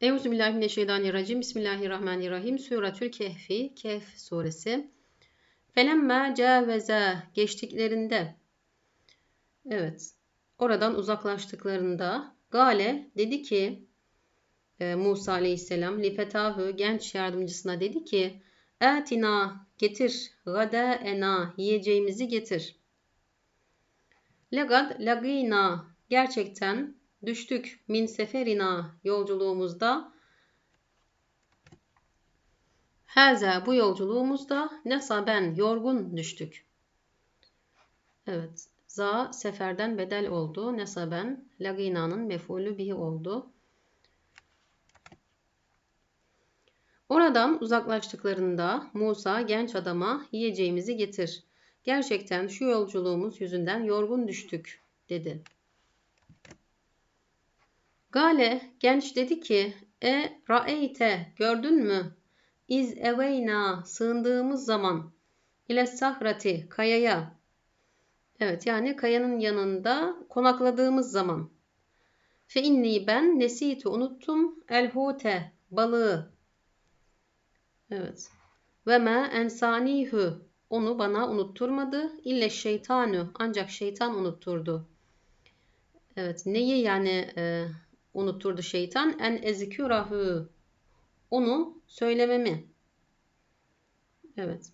Euzubillahimineşşeytanirracim. Bismillahirrahmanirrahim. Suratül Kehfi, Kehf suresi. Felemme caveze geçtiklerinde evet oradan uzaklaştıklarında Gale dedi ki e, Musa aleyhisselam lifetahu genç yardımcısına dedi ki Etina getir gada ena yiyeceğimizi getir. Legad lagina gerçekten düştük min seferina yolculuğumuzda Haza bu yolculuğumuzda nesaben yorgun düştük. Evet. Za seferden bedel oldu. Nesaben lagina'nın mefulü bihi oldu. Oradan uzaklaştıklarında Musa genç adama yiyeceğimizi getir. Gerçekten şu yolculuğumuz yüzünden yorgun düştük dedi. Gale genç dedi ki e raeyte gördün mü? İz eveyna sığındığımız zaman ile sahrati kayaya. Evet yani kayanın yanında konakladığımız zaman. Fe inni ben nesitu unuttum elhute balığı. Evet. Ve ma ensanihu. Onu bana unutturmadı ille şeytanu ancak şeytan unutturdu. Evet neyi yani e, unutturdu şeytan. En ezkürahu. Onu söylememi. Evet.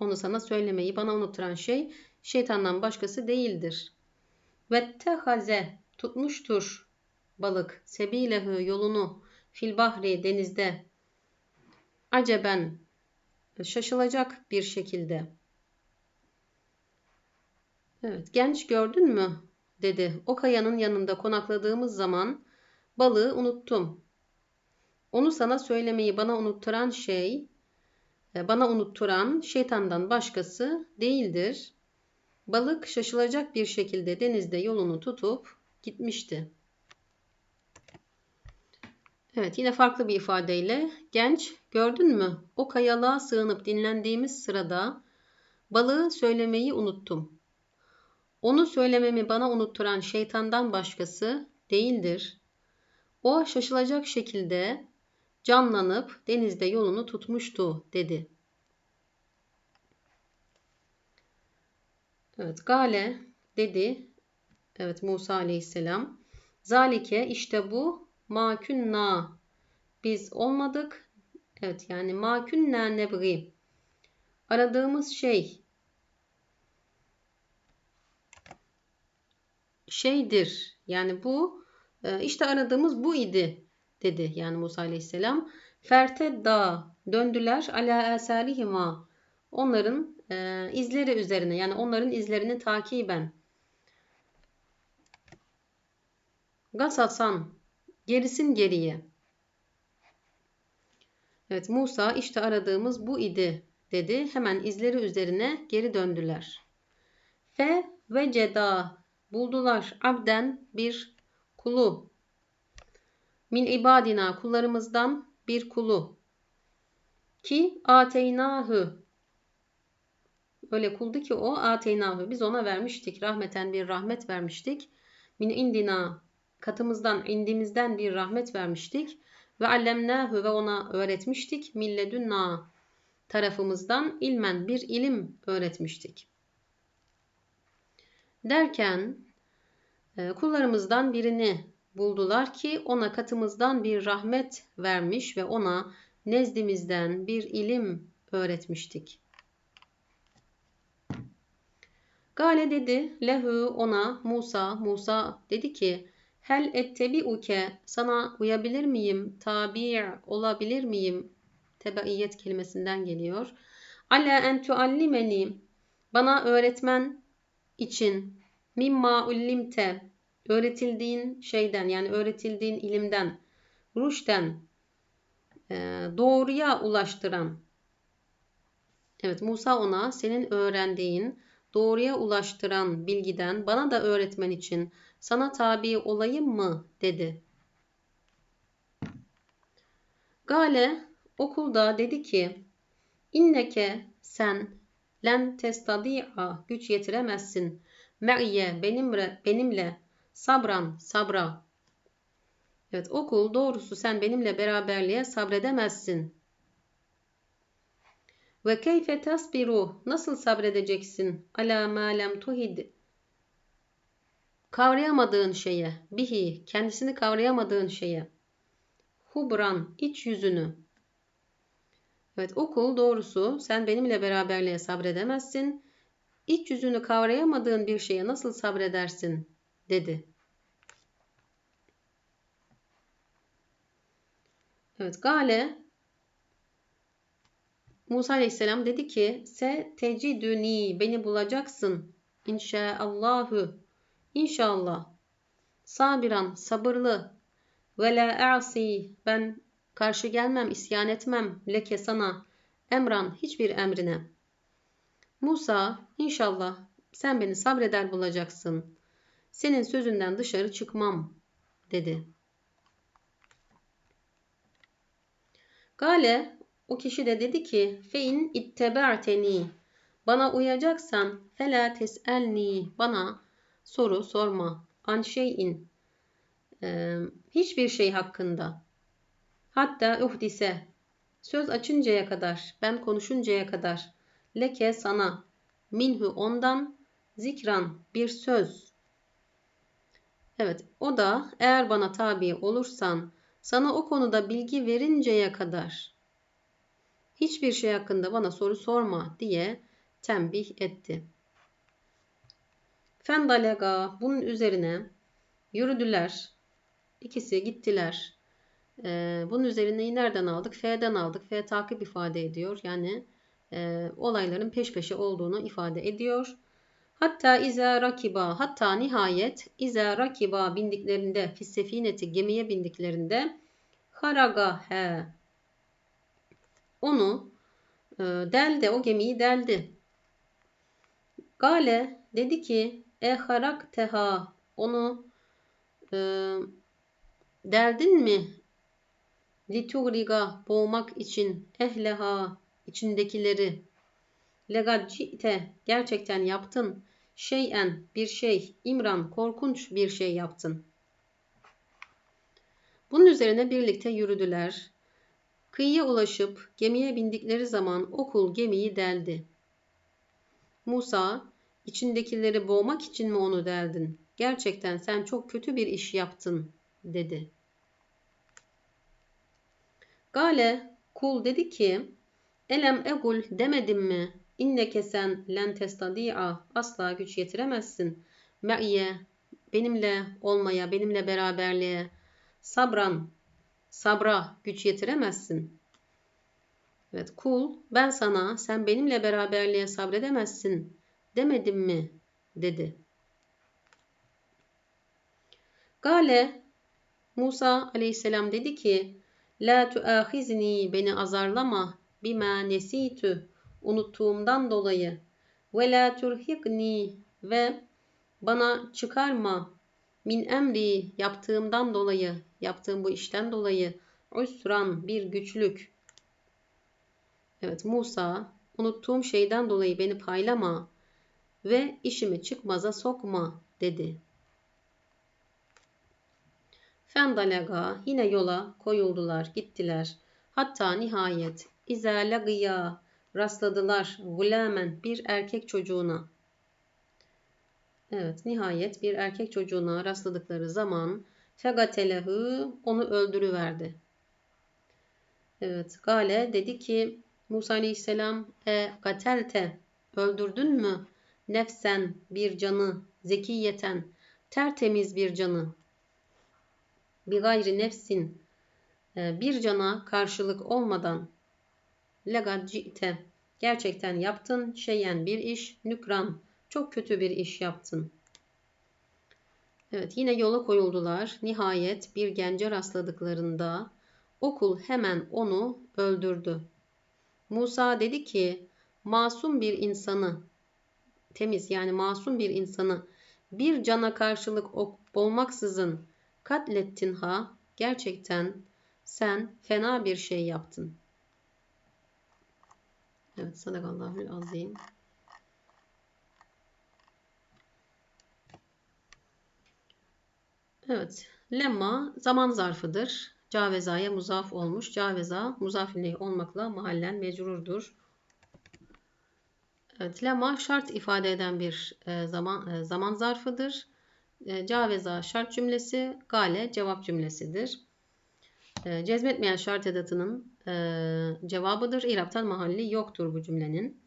Onu sana söylemeyi bana unutturan şey şeytandan başkası değildir. Ve tehaze tutmuştur balık sebilehu yolunu fil bahri denizde aceben şaşılacak bir şekilde. Evet genç gördün mü dedi. O kayanın yanında konakladığımız zaman balığı unuttum. Onu sana söylemeyi bana unutturan şey, e, bana unutturan şeytandan başkası değildir. Balık şaşılacak bir şekilde denizde yolunu tutup gitmişti. Evet yine farklı bir ifadeyle genç gördün mü o kayalığa sığınıp dinlendiğimiz sırada balığı söylemeyi unuttum. Onu söylememi bana unutturan şeytandan başkası değildir. O şaşılacak şekilde canlanıp denizde yolunu tutmuştu dedi. Evet Gale dedi. Evet Musa aleyhisselam. Zalike işte bu makünna biz olmadık. Evet yani makünna nebri. Aradığımız şey şeydir. Yani bu e, işte aradığımız bu idi dedi yani Musa Aleyhisselam. Fertedda döndüler ala esalihima onların e, izleri üzerine yani onların izlerini takiben. Gasatsan gerisin geriye. Evet Musa işte aradığımız bu idi dedi. Hemen izleri üzerine geri döndüler. Fe ve ceda buldular abden bir kulu. Min ibadina kullarımızdan bir kulu. Ki ateynahu öyle kuldu ki o ateynahu biz ona vermiştik. Rahmeten bir rahmet vermiştik. Min indina katımızdan indimizden bir rahmet vermiştik. Ve allemnahu ve ona öğretmiştik. Milledünna tarafımızdan ilmen bir ilim öğretmiştik. Derken kullarımızdan birini buldular ki ona katımızdan bir rahmet vermiş ve ona nezdimizden bir ilim öğretmiştik. Gale dedi lehu ona Musa Musa dedi ki hel ettebi uke sana uyabilir miyim tabi olabilir miyim tebaiyet kelimesinden geliyor. Ala en tuallimeni bana öğretmen için mimma ullimte öğretildiğin şeyden yani öğretildiğin ilimden ruşten e, doğruya ulaştıran. Evet Musa ona senin öğrendiğin doğruya ulaştıran bilgiden bana da öğretmen için sana tabi olayım mı? dedi. Gale okulda dedi ki inneke sen len testadi'a güç yetiremezsin Me'ye benimle, benimle sabran sabra. Evet okul doğrusu sen benimle beraberliğe sabredemezsin. Ve keyfe tasbiru nasıl sabredeceksin ala ma lem tuhid kavrayamadığın şeye bihi kendisini kavrayamadığın şeye hubran iç yüzünü Evet okul doğrusu sen benimle beraberliğe sabredemezsin. İç yüzünü kavrayamadığın bir şeye nasıl sabredersin? dedi. Evet Gale Musa Aleyhisselam dedi ki se tecidüni beni bulacaksın. İnşaallahu inşallah. Sabiran sabırlı. Ve la a'si ben karşı gelmem isyan etmem leke sana. Emran hiçbir emrine Musa inşallah sen beni sabreder bulacaksın. Senin sözünden dışarı çıkmam dedi. Gale o kişi de dedi ki fein itteberteni bana uyacaksan fela teselni. Bana soru sorma. An şeyin ee, hiçbir şey hakkında. Hatta uhdise. Söz açıncaya kadar ben konuşuncaya kadar leke sana minhu ondan zikran bir söz evet o da eğer bana tabi olursan sana o konuda bilgi verinceye kadar hiçbir şey hakkında bana soru sorma diye tembih etti. Fendalega bunun üzerine yürüdüler. İkisi gittiler. Ee, bunun üzerine nereden aldık? F'den aldık. F takip ifade ediyor. Yani e, olayların peş peşe olduğunu ifade ediyor. Hatta iza rakiba hatta nihayet iza rakiba bindiklerinde fissefineti gemiye bindiklerinde haraga he onu e, deldi o gemiyi deldi. Gale dedi ki e harak teha onu e, deldin mi litugriga boğmak için ehleha içindekileri legad gerçekten yaptın şeyen bir şey, imran korkunç bir şey yaptın. Bunun üzerine birlikte yürüdüler. Kıyıya ulaşıp gemiye bindikleri zaman okul gemiyi deldi. Musa, içindekileri boğmak için mi onu deldin? Gerçekten sen çok kötü bir iş yaptın, dedi. Gale, kul dedi ki, Elem egul demedim mi? İnneke sen len testadi'a asla güç yetiremezsin. Me'ye benimle olmaya, benimle beraberliğe sabran sabra güç yetiremezsin. Evet kul ben sana sen benimle beraberliğe sabredemezsin demedim mi dedi. Gale Musa aleyhisselam dedi ki La tuahizni beni azarlama bima nesitu unuttuğumdan dolayı ve la turhikni ve bana çıkarma min emri yaptığımdan dolayı yaptığım bu işten dolayı usran bir güçlük evet Musa unuttuğum şeyden dolayı beni paylama ve işimi çıkmaza sokma dedi. Fendalaga yine yola koyuldular gittiler. Hatta nihayet izâ rastladılar gulamen bir erkek çocuğuna. Evet nihayet bir erkek çocuğuna rastladıkları zaman fegatelehu onu öldürüverdi. Evet Gale dedi ki Musa aleyhisselam e gatelte öldürdün mü nefsen bir canı zekiyeten tertemiz bir canı bir gayri nefsin e, bir cana karşılık olmadan legad gerçekten yaptın şeyen bir iş nükran çok kötü bir iş yaptın. Evet yine yola koyuldular. Nihayet bir gence rastladıklarında okul hemen onu öldürdü. Musa dedi ki masum bir insanı temiz yani masum bir insanı bir cana karşılık olmaksızın katlettin ha gerçekten sen fena bir şey yaptın. Evet sadakallahül azim. Evet. Lemma zaman zarfıdır. Caveza'ya muzaf olmuş. Caveza muzaf olmakla mahallen mecrurdur. Evet, lemma şart ifade eden bir e, zaman e, zaman zarfıdır. E, caveza şart cümlesi, gale cevap cümlesidir. E, cezmetmeyen şart edatının e, cevabıdır. İraptan mahalli yoktur bu cümlenin.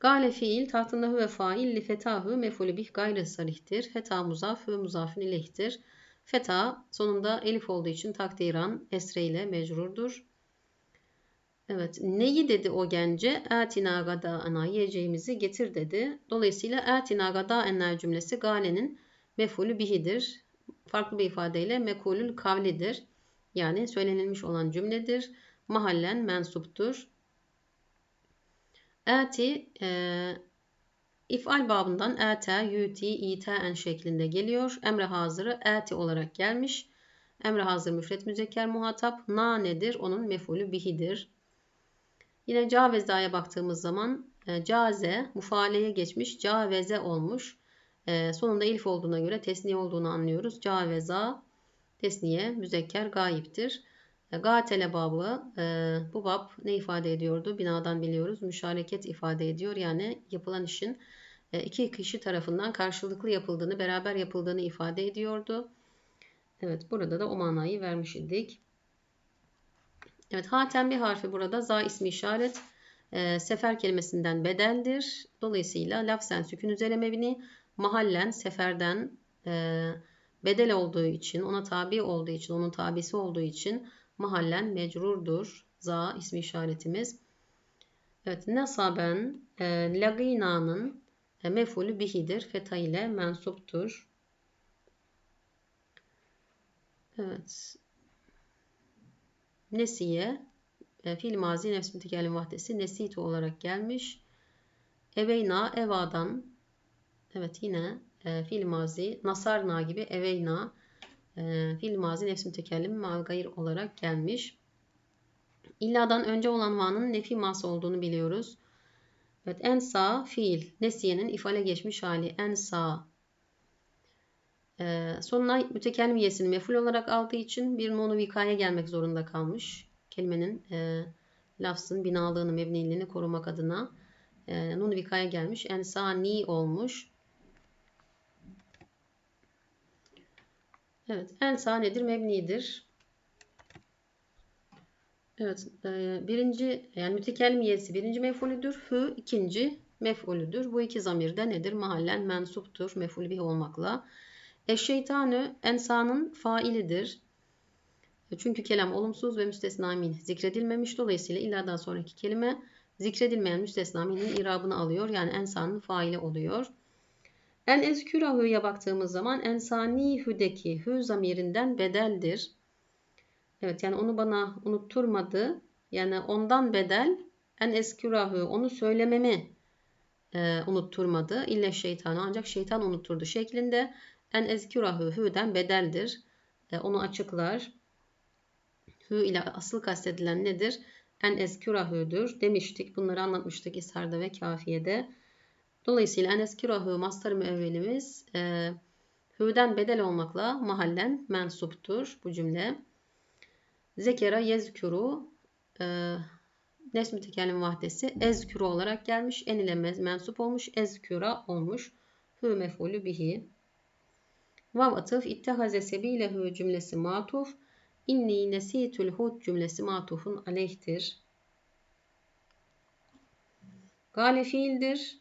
Gale fiil tahtında ve fail li fetahu mefulü bih gayri sarihtir. Feta muzaf ve muzafin ileyhtir. Feta sonunda elif olduğu için takdiran esre ile mecrurdur. Evet. Neyi dedi o gence? Atina gada ana yiyeceğimizi getir dedi. Dolayısıyla atina gada enler cümlesi galenin mefulü bihidir. Farklı bir ifadeyle mekulül kavlidir. Yani söylenilmiş olan cümledir. Mahallen mensuptur. Ati e, ifal babından ate, yuti, iten şeklinde geliyor. Emre hazırı ati olarak gelmiş. Emre hazır müfret müzekker muhatap. Na nedir? Onun mefulü bihidir. Yine caveza'ya baktığımız zaman e, caze mufaleye geçmiş caveze olmuş. E, sonunda elif olduğuna göre tesniye olduğunu anlıyoruz. Caveza tesniye müzekker gayiptir. E, gatele babı e, bu bab ne ifade ediyordu? Binadan biliyoruz. Müşareket ifade ediyor. Yani yapılan işin e, iki kişi tarafından karşılıklı yapıldığını, beraber yapıldığını ifade ediyordu. Evet burada da o manayı vermiş idik. Evet hatem bir harfi burada za ismi işaret e, sefer kelimesinden bedeldir. Dolayısıyla lafzen sükun üzere mebni mahallen seferden e, bedel olduğu için ona tabi olduğu için onun tabisi olduğu için mahallen mecrurdur. Za ismi işaretimiz. Evet nasaben e, lagina'nın e, mefulü bihidir. Feta ile mensuptur. Evet. Nesiye e, fiil mazi nefs mütekellim vahdesi nesitu olarak gelmiş. Eveyna evadan evet yine e, fiil mazi nasarna gibi eveyna e, fiil mazi nefs mütekellim mal gayr olarak gelmiş. İlladan önce olan vanın nefi mas olduğunu biliyoruz. Evet en sağ fiil nesiyenin ifale geçmiş hali en sağ ee, sonuna mütekellim yesini meful olarak aldığı için bir nonu vikaya gelmek zorunda kalmış. Kelimenin e, lafzın binalığını, mebniliğini korumak adına e, nun vikaya gelmiş. Ensani olmuş. Evet, ensa nedir? Mebnidir. Evet, e, birinci yani mütekellim yesi birinci mefulüdür. Hü ikinci mefulüdür. Bu iki zamir de nedir? Mahallen mensuptur. Meful bih olmakla. Eşşeytanü ensanın failidir. Çünkü kelam olumsuz ve müstesna min zikredilmemiş. Dolayısıyla daha sonraki kelime zikredilmeyen müstesna minin irabını alıyor. Yani ensanın faili oluyor. En ezkürahü'ye baktığımız zaman ensani hüdeki hü zamirinden bedeldir. Evet yani onu bana unutturmadı. Yani ondan bedel en eskürahü onu söylememi e, unutturmadı. İlle şeytanı ancak şeytan unutturdu şeklinde en ezkürahü hü'den bedeldir. E, onu açıklar. Hü ile asıl kastedilen nedir? En ezkürahü'dür demiştik. Bunları anlatmıştık İshar'da ve Kafiye'de. Dolayısıyla en ezkürahü mastar müevvelimiz e, hü'den bedel olmakla mahallen mensuptur bu cümle. Zekera yezkuru e, nesmi tekellim vahdesi ezkürü olarak gelmiş. En ile mensup olmuş. Ezküra olmuş. Hü mefulü bihi. Vav atıf ittehaze sebilehu cümlesi matuf. İnni nesitül hud cümlesi matufun aleyhtir. Gale fiildir.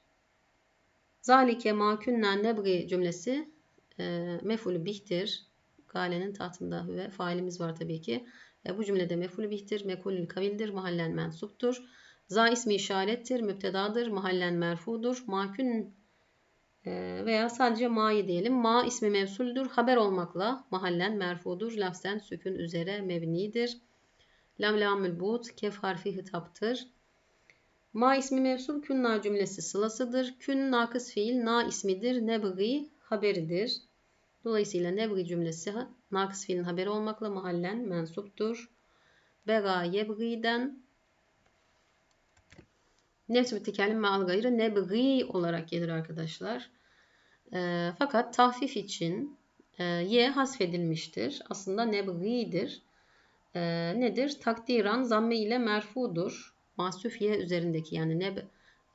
Zalike ma nebgi cümlesi e, mefulü bihtir. Gale'nin tahtında ve failimiz var tabii ki. E, bu cümlede mefulü bihtir, mekulül kavildir, mahallen mensuptur. Za ismi işarettir, müptedadır, mahallen merfudur. Makün ee, veya sadece ma'yı diyelim. Ma ismi mevsuldür. Haber olmakla mahallen merfudur. Lafzen sükün üzere mebnidir. Lam lamül but kef harfi hitaptır. Ma ismi mevsul künna cümlesi sılasıdır. Kün nakıs fiil na ismidir. Nebgi haberidir. Dolayısıyla nebgi cümlesi nakıs fiilin haberi olmakla mahallen mensuptur. Bega yebgiden nefs mütekellim meal gayrı nebgi olarak gelir arkadaşlar. E, fakat tahfif için e, ye hasfedilmiştir. Aslında nebgidir. E, nedir? Takdiran zamme ile merfudur. Mahsuf ye üzerindeki yani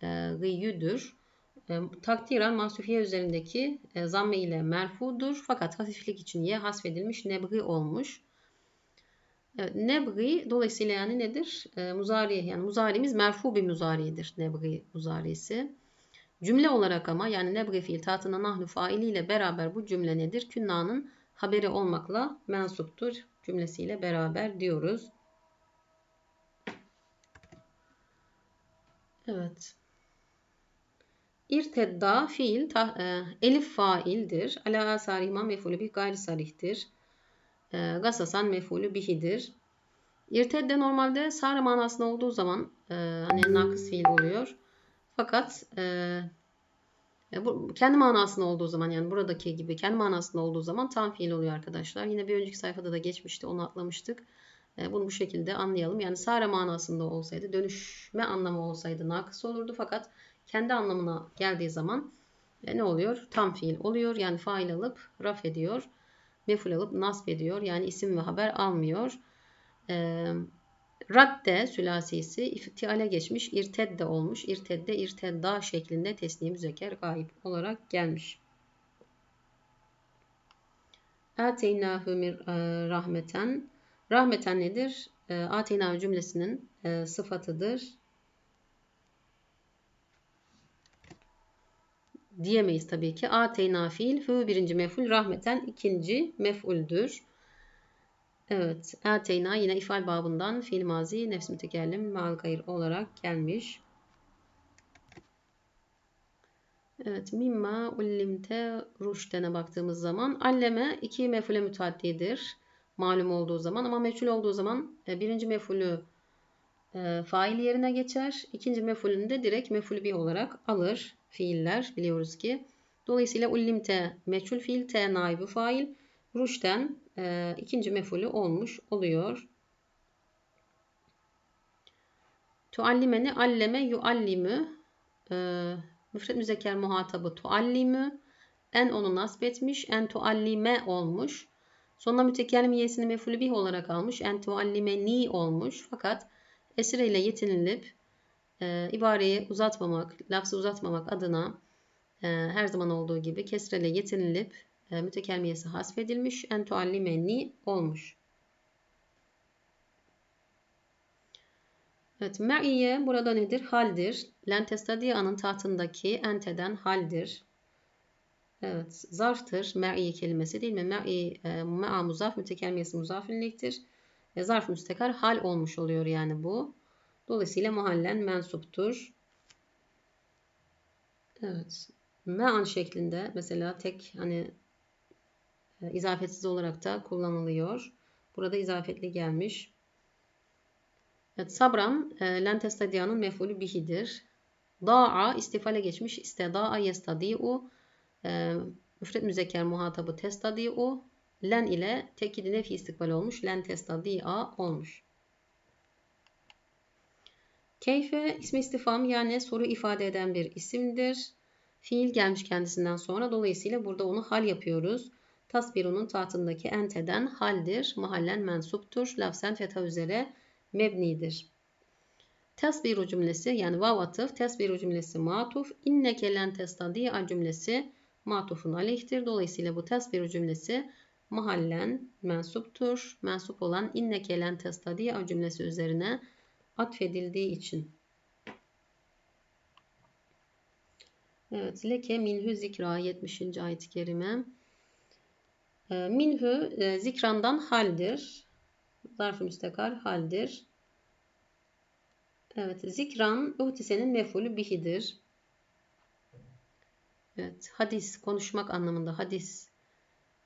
nebgiyüdür. E, takdiran mahsufiye üzerindeki e, zamme ile merfudur. Fakat hafiflik için ye hasfedilmiş nebgi olmuş. Evet, nebgi dolayısıyla yani nedir? E, muzari yani muzarimiz merfu bir muzaridir nebgi muzarisi. Cümle olarak ama yani nebgi fiil tatına nahnu failiyle beraber bu cümle nedir? Künna'nın haberi olmakla mensuptur cümlesiyle beraber diyoruz. Evet. İrtedda fiil ta, e, elif faildir. Ala asari imam mefulü bih gayri sarihtir. E, gasasan mefulü bihidir. İrtedde normalde sare manasında olduğu zaman e, hani nakıs fiil oluyor. Fakat e, e, bu, kendi manasında olduğu zaman yani buradaki gibi kendi manasında olduğu zaman tam fiil oluyor arkadaşlar. Yine bir önceki sayfada da geçmişti onu atlamıştık. E, bunu bu şekilde anlayalım. Yani sare manasında olsaydı dönüşme anlamı olsaydı nakıs olurdu. Fakat kendi anlamına geldiği zaman e, ne oluyor? Tam fiil oluyor. Yani fail alıp raf ediyor. Meful alıp nasb ediyor. Yani isim ve haber almıyor. E, radde sülasisi iftiale geçmiş. irtedde olmuş. İrtedde, irtedda şeklinde tesniye müzeker gayb olarak gelmiş. Ateynâhü e, rahmeten. Rahmeten nedir? E, Ateyna cümlesinin e, sıfatıdır. diyemeyiz tabii ki. Ateyna fiil, hü birinci mef'ul, rahmeten ikinci mef'uldür. Evet, ateyna yine ifal babından fiil mazi nefs mütekellim mal gayr olarak gelmiş. Evet, mimma ullimte ruştene baktığımız zaman alleme iki mef'ule müteaddidir. Malum olduğu zaman ama meçhul olduğu zaman e, birinci mef'ulü e, fail yerine geçer. İkinci mef'ulünü de direkt mef'ulü bir olarak alır fiiller biliyoruz ki. Dolayısıyla ullimte meçhul fiil te naibu fail ruşten e, ikinci mefulü olmuş oluyor. Tuallimeni alleme yuallimü e, müfred müzekker muhatabı tuallimü en onu nasip etmiş en tuallime olmuş. Sonuna mütekellim yesini mefulü olarak almış. En tuallimeni olmuş. Fakat esire ile yetinilip e, ibareyi uzatmamak, lafzı uzatmamak adına e, her zaman olduğu gibi kesrele yetinilip e, mütekelmiyesi hasfedilmiş. En tuallimenni olmuş. Evet, me'iye burada nedir? Haldir. Lentestadia'nın tahtındaki enteden haldir. Evet, zarftır. Me'iye kelimesi değil mi? Me'i, e, me'a muzaf, mütekelmiyesi muzafilliktir. E, zarf müstekar hal olmuş oluyor yani bu. Dolayısıyla mahallen mensuptur. Evet. Me'an şeklinde mesela tek hani e, izafetsiz olarak da kullanılıyor. Burada izafetli gelmiş. Evet, sabran e, lentestadiyanın mefulü bihidir. Da'a istifale geçmiş. İsteda'a yestadi'u e, müfret müzekker muhatabı testadi'u len ile tekidi nefi istikbal olmuş. Len testadi'a olmuş. Keyfe ismi istifam yani soru ifade eden bir isimdir. Fiil gelmiş kendisinden sonra. Dolayısıyla burada onu hal yapıyoruz. Tasbirunun tahtındaki enteden haldir. Mahallen mensuptur. Lafzen fetha üzere mebnidir. Tasbiru cümlesi yani vav atıf. Tasbiru cümlesi matuf. İnneke len testadi'a cümlesi matufun aleyhtir. Dolayısıyla bu tasbiru cümlesi mahallen mensuptur. Mensup olan inneke len testadi'a cümlesi üzerine atfedildiği için. Evet, leke minhü zikra 70. ayet-i kerime. E, minhü e, zikrandan haldir. Zarf-ı müstekar haldir. Evet, zikran uhtisenin mefulü bihidir. Evet, hadis, konuşmak anlamında hadis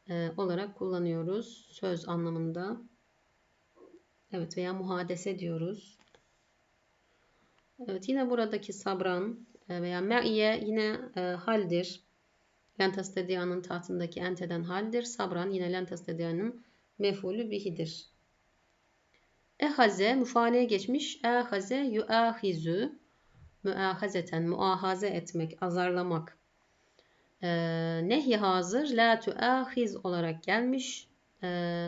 e, olarak kullanıyoruz. Söz anlamında. Evet veya muhadese diyoruz. Evet yine buradaki sabran e, veya me'iye yine e, haldir. Lentastediyanın tahtındaki enteden haldir. Sabran yine lentastediyanın mefulü bihidir. Ehaze müfaleye geçmiş. Ehaze yuahizu müahazeten muahaze etmek, azarlamak. E, nehy hazır la tuahiz olarak gelmiş. E,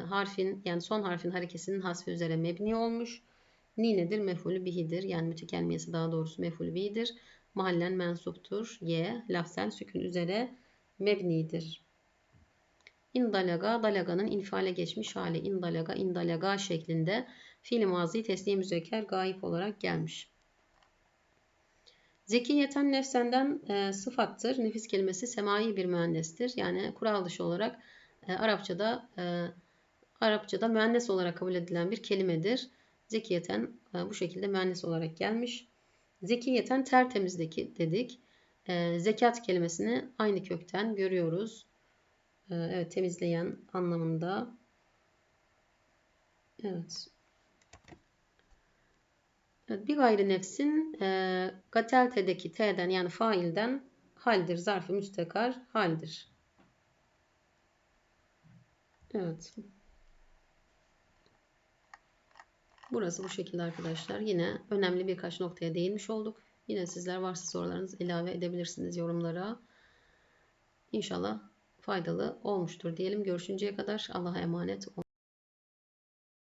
harfin yani son harfin harekesinin hasfi üzere mebni olmuş. Ni nedir? Mef'ulü bihidir. Yani mütekelmiyesi daha doğrusu mef'ulü bihidir. Mahallen mensuptur. Y lafzen sükun üzere mebnidir. İndalaga, dalaganın infiale geçmiş hali indalaga, indalaga şeklinde fiil mazi teslim müzekker gayip olarak gelmiş. Zekiyeten nefsenden e, sıfattır. Nefis kelimesi semai bir mühendestir. Yani kural dışı olarak e, Arapçada e, Arapçada müennes olarak kabul edilen bir kelimedir. Zekiyeten e, bu şekilde müennes olarak gelmiş. Zekiyeten tertemizdeki dedik. E, zekat kelimesini aynı kökten görüyoruz. E, evet temizleyen anlamında. Evet. Bir gayri nefsin e, gateltedeki t'den yani failden haldir. Zarfı müstekar haldir. Evet. Burası bu şekilde arkadaşlar. Yine önemli birkaç noktaya değinmiş olduk. Yine sizler varsa sorularınız ilave edebilirsiniz yorumlara. İnşallah faydalı olmuştur diyelim. Görüşünceye kadar Allah'a emanet olun.